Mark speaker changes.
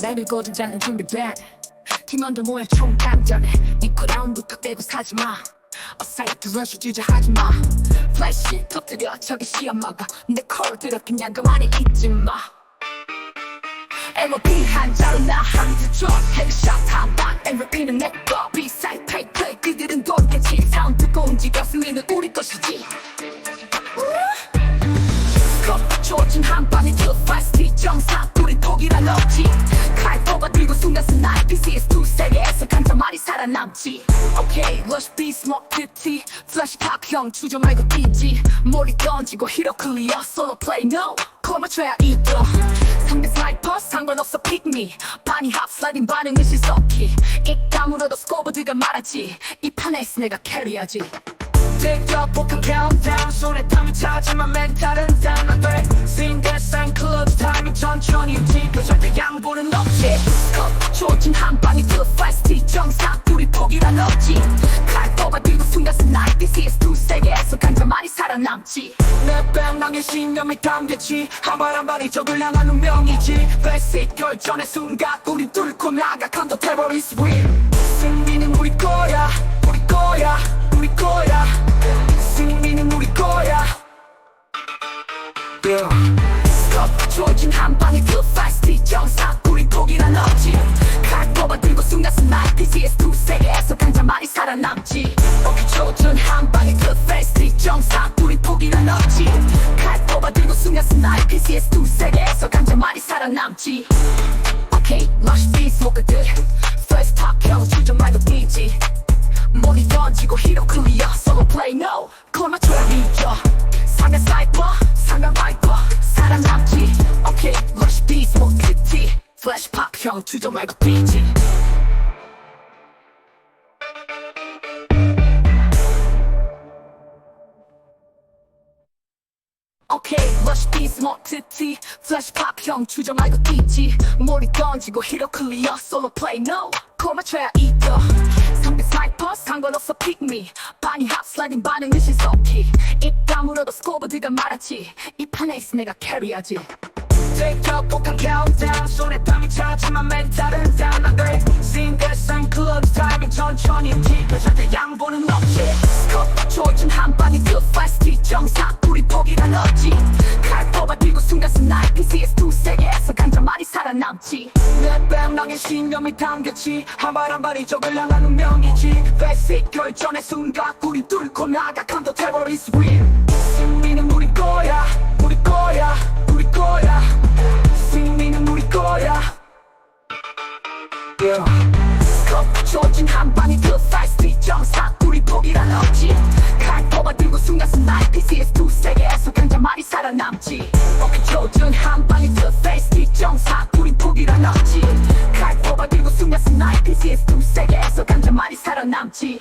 Speaker 1: 내밀고든 자는 준비된 팀원들 모여 총감전에 입고 라운드부터 떼고 사지마. 어사이트 러쉬 주저하지마. 플래시 터뜨려. 저기 시험 먹어 내콜 들어 그냥 그만에 잊지마. MOP 한 자로 나 한두 쪽 헤드샷 한방 MVP는 내거. 비사이 페이크 그들은 돌겠지 사운드 듣고 움직였으면 우리 것이지. 스컵 조진 한 방에 더 파스트 정상 우린 독이란 없지. 칼 뽑아들고 순간 스나이 PCS 두 세계에서 간장 말이 살아남지. 오케이 러쉬 비 스모크 티 플래시 팝형 주저 말고 뛰지. 머리 던지고 히로 클리어 솔로 플레이 no. 콜 맞춰야 이겨. 상대 스나이퍼 상관없어 pick me. 반이 합 슬라이딩 반응은 실속히. 입 다물어도 스코버드가 말하지. 이 판에서 내가 캐리하지.
Speaker 2: 틱톡 폭탄 카운트다운 손에 땀이 차지만 멘탈은 down 안돼
Speaker 1: 남지.
Speaker 2: 내 뺨낭에 신념이 담겼지. 한 발 한 발이 적을 향한 운명이지. 베이직 결전의 순간 우리 뚫고 나가 컨더 테러리스 윈
Speaker 1: 남지. 오케이 조준 한 방에 더 파스트 정상 우리 포기란 없지. 칼 뽑아들고 순간 스나이 PCS 두 세계에서 많이 살아남지. 오케이 비스 목그들. First top 형 주저 말고 뛰지. 머리 던지고 히로 클리어 솔로 플레이 no 콜 맞춰야 이겨 상대 사이퍼 상대 바이퍼 살아남지. 오케이 러쉬 비스 목그티 플래시 팝형 주저 말고 뛰지 오케이 러쉬 비스 모트티 플래시 팝형 주저 말고 뛰지. 머리 던지고 히로 클리어 솔로 플레이 no. 콜 맞춰야 이겨. 상대 스나이퍼 상관없어 pick me. 반이 합 슬라이딩 반응은 신속히. 입 다물어도 스코버드가 말하지. 이 판에 있어 내가 캐리하지.
Speaker 2: 틱톡 폭탄 카운트다운 손에 땀이 차지만 멘탈은 down 안돼 싱글상 클럽 타이밍 천천히. 움직여 절대 양보는 뺨낭에 신념이 담겼지. 한 발 한 발이 적을 향한 운명이지. 베이직 결전의 순간 우리 뚫고 나가 컨더 테러리스 윈 승리는 우리 거야 우리 거야 우리 거야. 승리는 우리 거야. Yeah.
Speaker 1: 조진 한 방에 더 파스트 정상 우리 포기란 없지. 칼 뽑아들고 순간 스나이 PCS 두 세계에서 간장 많이 살아남지. 오케이 조준 한 방에 더 파스트 정상 포기란 없지 칼 뽑아 들고 순간 스나이 PCS 두 세계에서 간장 많이 살아남지